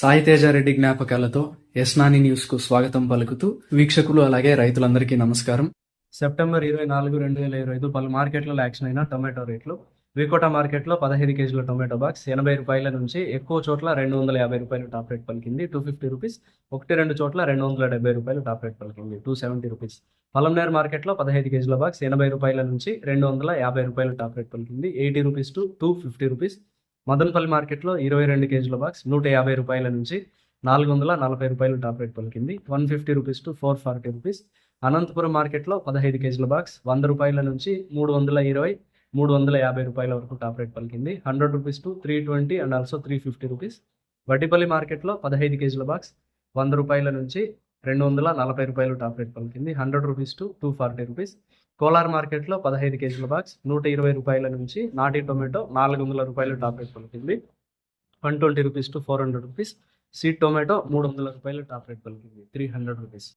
సాయితేజారెడ్డి జ్ఞాపకాలతో యస్నాని న్యూస్కు స్వాగతం పలుకుతూ వీక్షకులు అలాగే రైతులందరికీ నమస్కారం. సెప్టెంబర్ ఇరవై నాలుగు రెండు వేల ఇరవై ఐదు పలు మార్కెట్లలో యాక్షన్ అయిన టొమాటో రేట్లు. వికోట మార్కెట్లో పదహైదు కేజీల టొమాటో బాక్స్ ఎనభై రూపాయల నుంచి ఎక్కువ చోట్ల రెండు వందల యాభై రూపాయలు టాప్ రేట్ పలికింది. టూ ఫిఫ్టీ రూపీస్ ఒకటి రెండు చోట్ల రెండు వందల డెబ్బై రూపాయలు టాప్ రేట్ పలికింది. Two seventy rupees. పలంనేర్ మార్కెట్లో పదహైదు కేజీల బాక్స్ ఎనభై రూపాయల నుంచి రెండు వందల యాభై రూపాయలు టాప్ రేట్ పలికింది. Eighty rupees to two fifty rupees. Madanapalle మార్కెట్లో ఇరవై రెండు కేజీల బాక్స్ నూట యాభై రూపాయల నుంచి నాలుగు వందల నలభై రూపాయలు టాప్ రేట్ పలికింది. One fifty rupees to four forty rupees. Anantapur మార్కెట్లో పదహైదు కేజీల బాక్స్ వంద రూపాయల నుంచి మూడు వందల ఇరవై మూడు వందల యాభై రూపాయల వరకు టాప్ రేట్ పలికింది. Hundred rupees to three twenty and also three fifty rupees. Vaddipalli మార్కెట్లో పదహైదు కేజీల బాక్స్ వంద రూపాయల నుంచి రెండు వందల నలభై రూపాయలు టాప్ రేట్ పలికింది. Hundred rupees to two forty rupees. Kolar మార్కెట్లో పదహైదు కేజీల బాక్స్ నూట ఇరవై రూపాయల నుంచి నాటి టొమాటో నాలుగు వందల రూపాయలు టాప్ రేట్ పలికింది. One twenty rupees to four hundred rupees. Seed tomato మూడు వందల రూపాయలు టాప్ రేట్ పలికింది. Three hundred rupees.